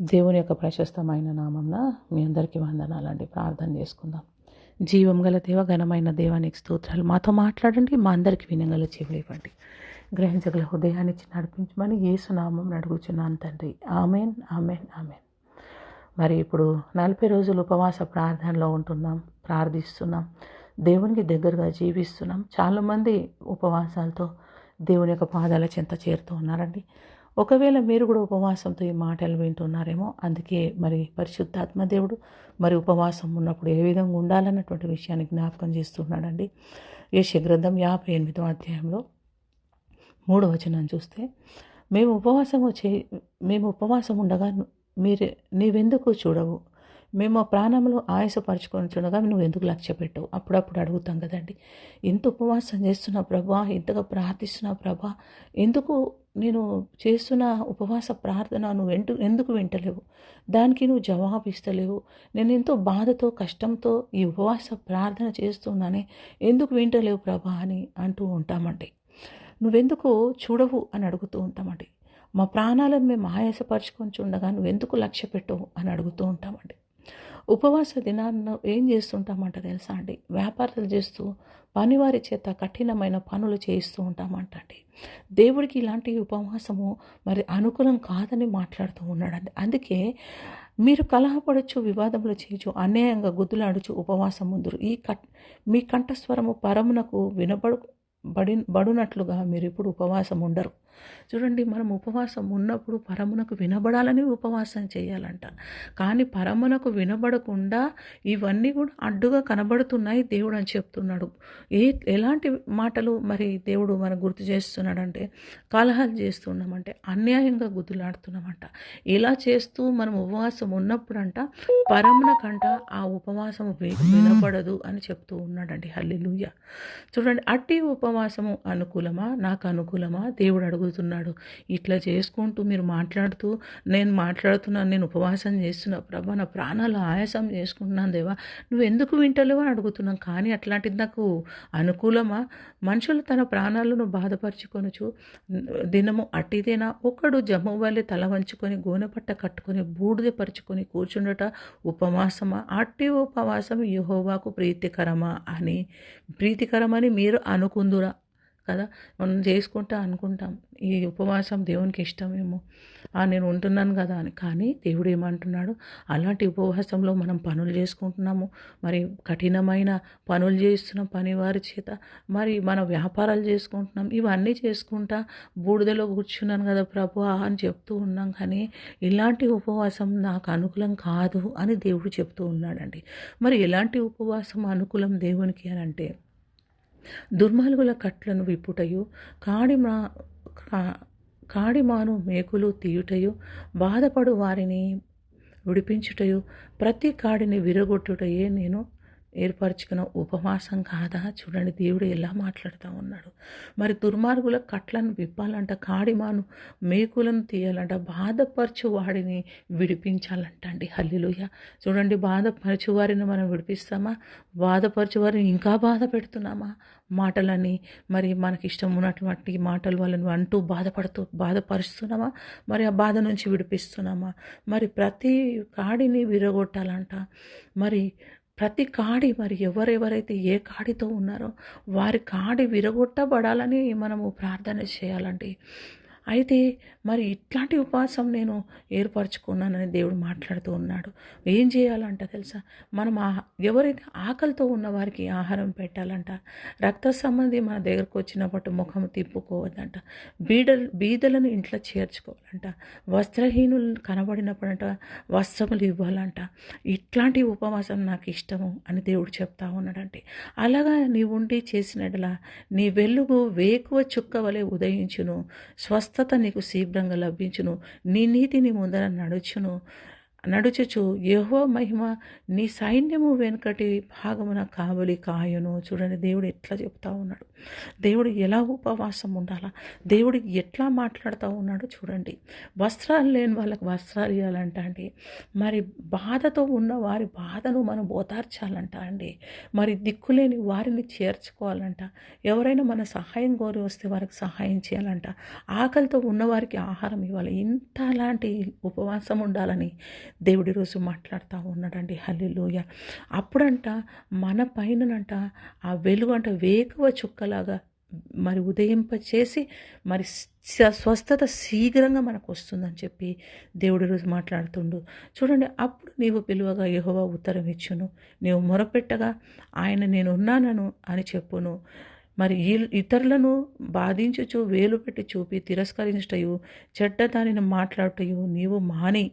దేవుని యొక్క ప్రశస్తమైన నామంన మీ అందరికీ వందనాలండి ప్రార్థన చేసుకుందాం. జీవం గల దేవ ఘనమైన దేవానికి స్తోత్రాలు. మాతో మాట్లాడండి. మా అందరికీ వినగల చెవులు ఇవ్వండి. గ్రహించగల హృదయాన్ని ఇచ్చి నడిపించమని ఏసునామం అడుగుచున్నాను తండ్రి. Amen amen amen. మరి ఇప్పుడు నలభై రోజులు ఉపవాస ప్రార్థనలో ఉంటున్నాం. ప్రార్థిస్తున్నాం. దేవునికి దగ్గరగా జీవిస్తున్నాం. చాలామంది ఉపవాసాలతో దేవుని యొక్క పాదాల చెంత చేరుతూ ఉన్నారండి. ఒకవేళ మీరు కూడా ఉపవాసంతో ఈ మాటలు వింటున్నారేమో అందుకే మరి పరిశుద్ధాత్మ దేవుడు మరి ఉపవాసం ఉన్నప్పుడు ఏ విధంగా ఉండాలన్నటువంటి విషయాన్ని జ్ఞాపకం చేస్తున్నాడండి. యశ గ్రంథం యాభై ఎనిమిదో అధ్యాయంలో మూడో వచనం చూస్తే మేము ఉపవాసము చే మేము ఉపవాసం ఉండగా మీరు నీవెందుకు చూడవు? మేము ఆ ప్రాణంలో ఆయాసపరచుకొని చూడగా నువ్వు ఎందుకు లక్ష్య పెట్టవు అప్పుడప్పుడు అడుగుతాం కదండి. ఇంత ఉపవాసం చేస్తున్న ప్రభా ఇంతగా ప్రార్థిస్తున్న ప్రభా ఎందుకు నేను చేస్తున్న ఉపవాస ప్రార్థన నువ్వు ఎంటు ఎందుకు వింటలేవు? దానికి నువ్వు జవాబు ఇస్తలేవు నేను ఎంతో బాధతో కష్టంతో ఈ ఉపవాస ప్రార్థన చేస్తున్నానే ఎందుకు వింటలేవు ప్రభా అని అంటూ ఉంటామండి. నువ్వెందుకు చూడవు అని అడుగుతూ ఉంటామండి. మా ప్రాణాలను మేము ఆయాసపరచుకొని చూడగా నువ్వెందుకు లక్ష్య పెట్టవు అని అడుగుతూ ఉంటామండి. ఉపవాస దినాన్ని ఏం చేస్తుంటామంట తెలుసా అండి? వ్యాపారాలు చేస్తూ పనివారి చేత కఠినమైన పనులు చేయిస్తూ ఉంటామంట అండి. దేవుడికి ఇలాంటి ఉపవాసము మరి అనుకూలం కాదని మాట్లాడుతూ ఉన్నాడండి. అందుకే మీరు కలహపడచ్చు వివాదములు చేయొచ్చు అన్యాయంగా గుద్దులాడచ్చు ఉపవాసం ముందు ఈ కట్ మీ కంఠస్వరము పరమునకు వినబడు బడి బడునట్లుగా మీరు ఇప్పుడు ఉపవాసం ఉండరు. చూడండి మనం ఉపవాసం ఉన్నప్పుడు పరమునకు వినబడాలని ఉపవాసం చేయాలంట. కానీ పరమునకు వినబడకుండా ఇవన్నీ కూడా అడ్డుగా కనబడుతున్నాయి దేవుడు అని చెప్తున్నాడు. ఏ ఎలాంటి మాటలు మరి దేవుడు మనకు గుర్తు చేస్తున్నాడంటే కలహాలు చేస్తున్నామంటే అన్యాయంగా గుద్దులాడుతున్నామంట. ఇలా చేస్తూ మనం ఉపవాసం ఉన్నప్పుడంట పరమునకంట ఆ ఉపవాసం వినబడదు అని చెప్తూ ఉన్నాడండి. హల్లిలుయ్య చూడండి అట్టి ఉపవాసము అనుకూలమా? నాకు అనుకూలమా? దేవుడు అడుగుతున్నాడు. ఇట్లా చేసుకుంటూ మీరు మాట్లాడుతూ నేను మాట్లాడుతున్నాను నేను ఉపవాసం చేస్తున్నా ప్రభా నా ప్రాణాలు ఆయాసం చేసుకుంటున్నాను దేవా నువ్వు ఎందుకు వింటలేవు అని అడుగుతున్నాం కానీ అట్లాంటిది నాకు అనుకూలమా? మనుషులు తన ప్రాణాలను బాధపరచుకొనుచు దినము అట్టిదేనా ఒకడు జమ్ము వల్లే తల వంచుకొని గోనెపట్ట కట్టుకొని బూడిద పరుచుకొని కూర్చుండట ఉపవాసమా? అట్టి ఉపవాసం యహోవాకు ప్రీతికరమా అని ప్రీతికరమని మీరు అనుకుందురు. కదా? మనం చేసుకుంటా అనుకుంటాం. ఈ ఉపవాసం దేవునికి ఇష్టమేమో. నేను ఉంటున్నాను కదా అని. కానీ దేవుడు ఏమంటున్నాడు? అలాంటి ఉపవాసంలో మనం పనులు చేసుకుంటున్నాము. మరి కఠినమైన పనులు చేస్తున్నాం పనివారి చేత మరి మన వ్యాపారాలు చేసుకుంటున్నాం. ఇవన్నీ చేసుకుంటా బూడిదలో కూర్చున్నాను కదా ప్రభు అని చెప్తూ ఉన్నాం. కానీ ఇలాంటి ఉపవాసం నాకు అనుకూలం కాదు అని దేవుడు చెప్తూ ఉన్నాడండి. మరి ఎలాంటి ఉపవాసం అనుకూలం దేవునికి అని అంటే దుర్మార్గుల కట్లను విప్పుటయు కాడి మా కాడిమాను మేకులు తీయుటయు బాధపడు వారిని విడిపించుటయు ప్రతి కాడిని విరగొట్టుటయే నేను ఏర్పరచుకున్న ఉపవాసం కాదా చూడండి దేవుడు ఎలా మాట్లాడుతూ ఉన్నాడు. మరి దుర్మార్గుల కట్లను విప్పాలంట కాడిమాను మేకులను తీయాలంట బాధపరచు వాడిని విడిపించాలంట అండి హల్లిలుయ. చూడండి బాధపరచు వారిని మనం విడిపిస్తామా? బాధపరచు వారిని ఇంకా బాధ పెడుతున్నామా? మాటలని మరి మనకి ఇష్టం ఉన్నటువంటి మాటలు వాళ్ళని అంటూ బాధపడుతూ బాధపరుస్తున్నామా? మరి ఆ బాధ నుంచి విడిపిస్తున్నామా? మరి ప్రతి కాడిని విరగొట్టాలంట. మరి ప్రతి కాడి మరి ఎవరెవరైతే ఏ కాడితో ఉన్నారో వారి కాడి విరగొట్టబడాలని మనము ప్రార్థన చేయాలండి. అయితే మరి ఇట్లాంటి ఉపవాసం నేను ఏర్పరచుకున్నానని దేవుడు మాట్లాడుతూ ఉన్నాడు. ఏం చేయాలంట తెలుసా? మనం ఆ ఎవరైతే ఆకలితో ఉన్న వారికి ఆహారం పెట్టాలంట రక్త సంబంధి మన దగ్గరకు వచ్చినప్పుడు ముఖం తిప్పుకోవద్దంట బీడలు బీదలను ఇంట్లో చేర్చుకోవాలంట వస్త్రహీనులు కనబడినప్పుడంట వస్త్రములు ఇవ్వాలంట. ఇట్లాంటి ఉపవాసం నాకు ఇష్టము అని దేవుడు చెప్తా ఉన్నాడంటే అలాగా నీ ఉండి చేసినట్లా నీ వెలుగు వేకువ చుక్క వలె ఉదయించును. స్వస్థ స్వస్థత నీకు శీఘ్రంగా లభించును. నీ నీతిని ముందర నడుచును. నడుచుచు యహో మహిమ నీ సైన్యము వెనుకటి భాగమున కావలి కాయను. చూడండి దేవుడు ఎట్లా చెప్తా ఉన్నాడు. దేవుడు ఎలా ఉపవాసం ఉండాలా? దేవుడు ఎట్లా మాట్లాడుతూ ఉన్నాడో చూడండి. వస్త్రాలు లేని వాళ్ళకి వస్త్రాలు ఇవ్వాలంట అండి. మరి బాధతో ఉన్న వారి బాధను మనం ఓదార్చాలంట అండి. మరి దిక్కులేని వారిని చేర్చుకోవాలంట. ఎవరైనా మన సహాయం కోరి వస్తే వారికి సహాయం చేయాలంట. ఆకలితో ఉన్నవారికి ఆహారం ఇవ్వాలి. ఇంత లాంటి ఉపవాసం ఉండాలని దేవుడి రోజు మాట్లాడుతూ ఉన్నాడండి. హల్లిలోయ. అప్పుడంట మన పైననంట ఆ వెలుగు అంట వేకువ చుక్కలాగా మరి ఉదయింప చేసి మరి స- స్వస్థత శీఘ్రంగా మనకు వస్తుందని చెప్పి దేవుడి రోజు మాట్లాడుతుండు. చూడండి అప్పుడు నీవు పిలువగా యహోవా ఉత్తరం ఇచ్చును. నీవు మొరపెట్టగా ఆయన నేను ఉన్నానను అని చెప్పును. మరి ఇతరులను బాధించుచు వేలు పెట్టి చూపి తిరస్కరించటయు చెడ్డ దానిని మాట్లాడటయు నీవు మాని.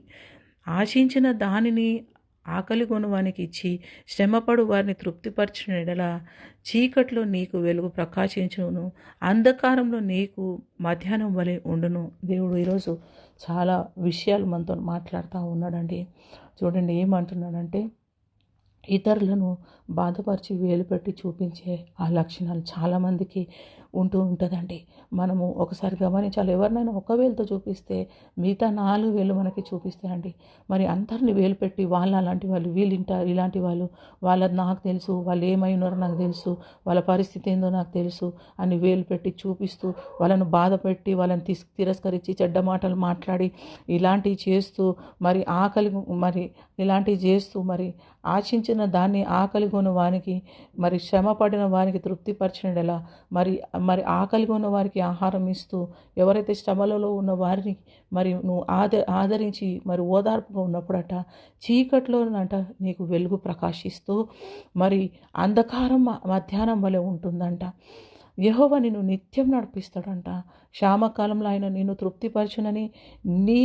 ఆశించిన దానిని ఆకలి కొనువానికి ఇచ్చి శ్రమపడు వారిని తృప్తిపరచిన ఎడల చీకట్లో నీకు వెలుగు ప్రకాశించును. అంధకారంలో నీకు మధ్యాహ్నం వలె ఉండును. దేవుడు ఈరోజు చాలా విషయాలు మనతో మాట్లాడుతూ ఉన్నాడండి. చూడండి ఏమంటున్నాడంటే ఇతరులను బాధపరిచి వేలు పెట్టి చూపించే ఆ లక్షణాలు చాలామందికి ఉంటూ ఉంటుందండి. మనము ఒకసారి గమనించాలి. ఎవరినైనా ఒక వేలుతో చూపిస్తే మిగతా నాలుగు వేలు మనకి చూపిస్తాయండి. మరి అందరిని వేలు పెట్టి వాళ్ళు అలాంటి వాళ్ళు వీళ్ళు ఇలాంటి వాళ్ళు వాళ్ళది నాకు తెలుసు వాళ్ళు ఏమై ఉన్నారో నాకు తెలుసు వాళ్ళ పరిస్థితి ఏందో నాకు తెలుసు అని వేలు పెట్టి చూపిస్తూ వాళ్ళను బాధ పెట్టి వాళ్ళని తిస్ తిరస్కరించి చెడ్డ మాటలు మాట్లాడి ఇలాంటివి చేస్తూ మరి ఆకలి మరి ఇలాంటివి చేస్తూ మరి ఆశించిన దాన్ని ఆకలి కొను వానికి మరి శ్రమ పడిన తృప్తిపరచడం ఎలా మరి మరి ఆకలిగా ఉన్న వారికి ఆహారం ఇస్తూ ఎవరైతే శ్రమలలో ఉన్న వారిని మరి నువ్వు ఆద ఆదరించి మరి ఓదార్పుగా ఉన్నప్పుడట చీకట్లోనంట నీకు వెలుగు ప్రకాశిస్తూ మరి అంధకారం మధ్యాహ్నం వలె ఉంటుందంట. యహోవ నిన్ను నిత్యం నడిపిస్తాడంట. శ్యామకాలంలో ఆయన నిన్ను తృప్తిపరచునని నీ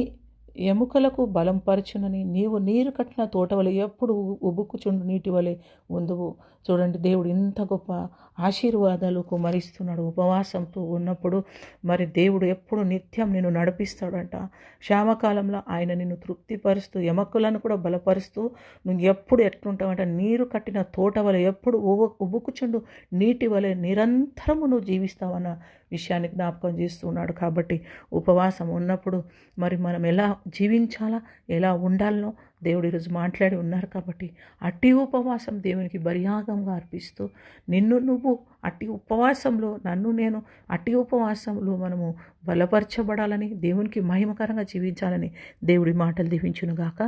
ఎముకలకు బలం పరచునని నీవు నీరు కట్టిన తోట వలె ఎప్పుడు ఉబుక్కుచుండు నీటి వలె ఉందువు. చూడండి దేవుడు ఇంత గొప్ప ఆశీర్వాదాలు కుమరిస్తున్నాడు ఉపవాసంతో ఉన్నప్పుడు మరి దేవుడు ఎప్పుడు నిత్యం నిన్ను నడిపిస్తాడంట. శ్యామకాలంలో ఆయన నిన్ను తృప్తిపరుస్తూ ఎముకలను కూడా బలపరుస్తూ నువ్వు ఎప్పుడు ఎట్లుంటావంట? నీరు కట్టిన తోట వలె ఎప్పుడు ఉబు ఉబుకుచుండు నీటి వలె నిరంతరము నువ్వు జీవిస్తావన్న విషయాన్ని జ్ఞాపకం చేస్తున్నాడు. కాబట్టి ఉపవాసం ఉన్నప్పుడు మరి మనం ఎలా జీవించాలా? ఎలా ఉండాలనో దేవుడు ఈరోజు మాట్లాడి ఉన్నారు కాబట్టి అట్టి ఉపవాసం దేవునికి బరియాగంగా అర్పిస్తూ నిన్ను నువ్వు అట్టి ఉపవాసంలో నన్ను నేను అట్టి ఉపవాసంలో మనము బలపరచబడాలని దేవునికి మహిమకరంగా జీవించాలని దేవుడి మాటలు దీవించునుగాక.